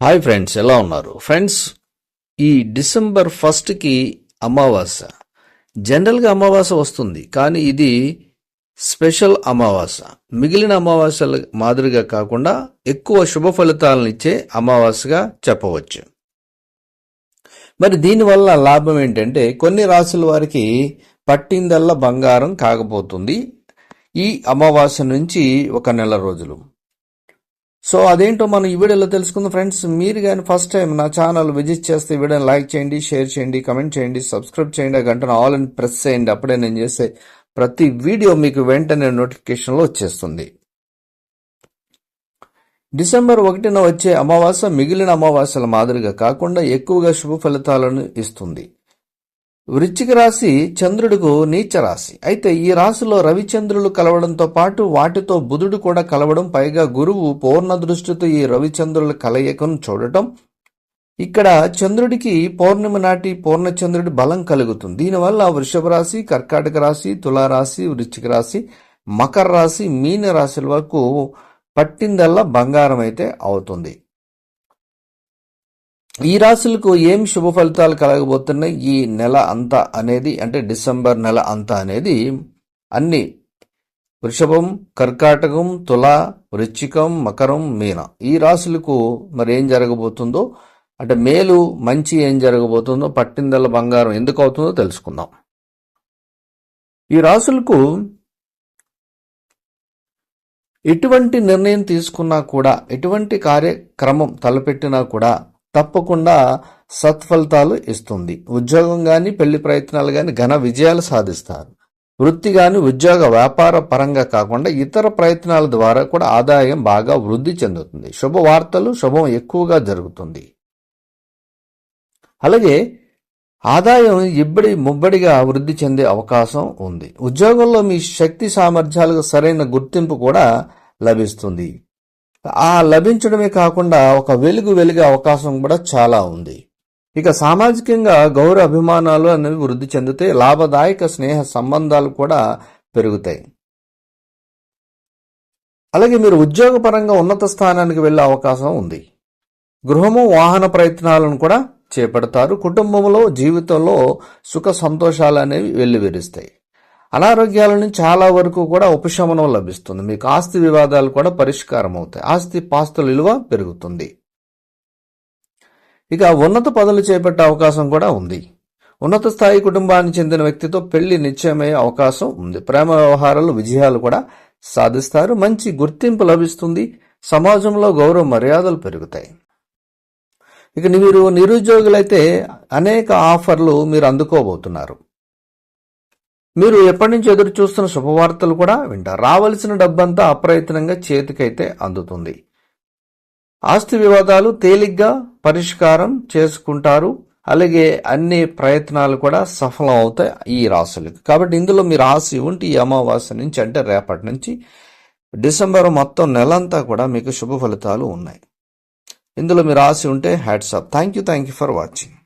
Hi friends ఎలా ఉన్నారు? Friends ఈ డిసెంబర్ ఫస్ట్కి అమావాస్య జనరల్గా అమావాస్య వస్తుంది కానీ ఇది స్పెషల్ అమావాస్య మిగిలిన అమావాస్యల మాదిరిగా కాకుండా ఎక్కువ శుభ ఫలితాలను ఇచ్చే అమావాస్యగా చెప్పవచ్చు. మరి దీనివల్ల లాభం ఏంటంటే కొన్ని రాసుల వారికి పట్టిందల్లా బంగారం కాకపోతుంది. ఈ అమావాస్య నుంచి ఒక నెల రోజులు. సో అదేంటో మనం ఈ వీడియోలో తెలుసుకుందాం ఫ్రెండ్స్. మీరు కానీ ఫస్ట్ టైం నా ఛానల్ విజిట్ చేస్తే వీడియోని లైక్ చేయండి షేర్ చేయండి కమెంట్ చేయండి సబ్స్క్రైబ్ చేయండి ఆ గంటను ఆల్ అని ప్రెస్ చేయండి. అప్పుడే నేను చేసే ప్రతి వీడియో మీకు వెంటనే నోటిఫికేషన్లో వచ్చేస్తుంది. డిసెంబర్ ఒకటిన వచ్చే అమావాస్య మిగిలిన అమావాస్యల మాదిరిగా కాకుండా ఎక్కువగా శుభ ఫలితాలను ఇస్తుంది. వృచ్చిక రాశి చంద్రుడికు నీచ రాశి. అయితే ఈ రాశిలో రవిచంద్రులు కలవడంతో పాటు వాటితో బుధుడు కూడా కలవడం పైగా గురువు పూర్ణ దృష్టితో ఈ రవిచంద్రుల కలయికను చూడటం. ఇక్కడ చంద్రుడికి పౌర్ణమి నాటి పూర్ణచంద్రుడి బలం కలుగుతుంది. దీనివల్ల వృషభ రాశి కర్కాటక రాశి తులారాశి వృశ్చిక రాశి మకర రాశి మీన రాశుల వరకు పట్టిందల్లా బంగారం అయితే అవుతుంది. ఈ రాశులకు ఏం శుభ ఫలితాలు కలగబోతున్నాయి? ఈ నెల అంతా అనేది అంటే డిసెంబర్ నెల అంతా అనేది అన్ని వృషభం కర్కాటకం తుల వృచ్చికం మకరం మీన. ఈ రాశులకు మరి ఏం జరగబోతుందో అంటే మేలు మంచి ఏం జరగబోతుందో పట్టిందల బంగారం ఎందుకు అవుతుందో తెలుసుకుందాం. ఈ రాశులకు ఎటువంటి నిర్ణయం తీసుకున్నా కూడా ఎటువంటి కార్యక్రమం తలపెట్టినా కూడా తప్పకుండా సత్ఫలితాలు ఇస్తుంది. ఉద్యోగం కానీ పెళ్ళి ప్రయత్నాలు కానీ ఘన విజయాలు సాధిస్తారు. వృత్తి కానీ ఉద్యోగ వ్యాపార పరంగా కాకుండా ఇతర ప్రయత్నాల ద్వారా కూడా ఆదాయం బాగా వృద్ధి చెందుతుంది. శుభవార్తలు శుభం ఎక్కువగా జరుగుతుంది. అలాగే ఆదాయం ఇబ్బడి ముబ్బడిగా వృద్ధి చెందే అవకాశం ఉంది. ఉద్యోగంలో మీ శక్తి సామర్థ్యాలకు సరైన గుర్తింపు కూడా లభిస్తుంది. ఆ లభించడమే కాకుండా ఒక వెలుగు వెలిగే అవకాశం కూడా చాలా ఉంది. ఇక సామాజికంగా గౌరవ అభిమానాలు అనేవి వృద్ధి చెందితే లాభదాయక స్నేహ సంబంధాలు కూడా పెరుగుతాయి. అలాగే మీరు ఉద్యోగపరంగా ఉన్నత స్థానానికి వెళ్ళే అవకాశం ఉంది. గృహము వాహన ప్రయత్నాలను కూడా చేపడతారు. కుటుంబంలో జీవితంలో సుఖ సంతోషాలు అనేవి వెల్లివిరుస్తాయి. అనారోగ్యాల నుంచి చాలా వరకు కూడా ఉపశమనం లభిస్తుంది. మీకు ఆస్తి వివాదాలు కూడా పరిష్కారం అవుతాయి. ఆస్తి పాస్తుల విలువ పెరుగుతుంది. ఇక ఉన్నత పదవులు చేపట్టే అవకాశం కూడా ఉంది. ఉన్నత స్థాయి కుటుంబానికి చెందిన వ్యక్తితో పెళ్ళి నిశ్చయమయ్యే అవకాశం ఉంది. ప్రేమ వ్యవహారాలు విజయాలు కూడా సాధిస్తారు. మంచి గుర్తింపు లభిస్తుంది. సమాజంలో గౌరవ మర్యాదలు పెరుగుతాయి. ఇక మీరు నిరుద్యోగులైతే అనేక ఆఫర్లు మీరు అందుకోబోతున్నారు. మీరు ఎప్పటి నుంచి ఎదురు చూస్తున్న శుభవార్తలు కూడా వింటారు. రావలసిన డబ్బంతా అప్రయత్నంగా చేతికైతే అందుతుంది. ఆస్తి వివాదాలు తేలిగ్గా పరిష్కారం చేసుకుంటారు. అలాగే అన్ని ప్రయత్నాలు కూడా సఫలం అవుతాయి ఈ రాశులకు. కాబట్టి ఇందులో మీరు ఆశ ఉంటే ఈ అమావాస్య నుంచి అంటే రేపటి నుంచి డిసెంబర్ మొత్తం నెలంతా కూడా మీకు శుభ ఫలితాలు ఉన్నాయి. ఇందులో మీరు ఆశ ఉంటే hats off thank you thank you for watching.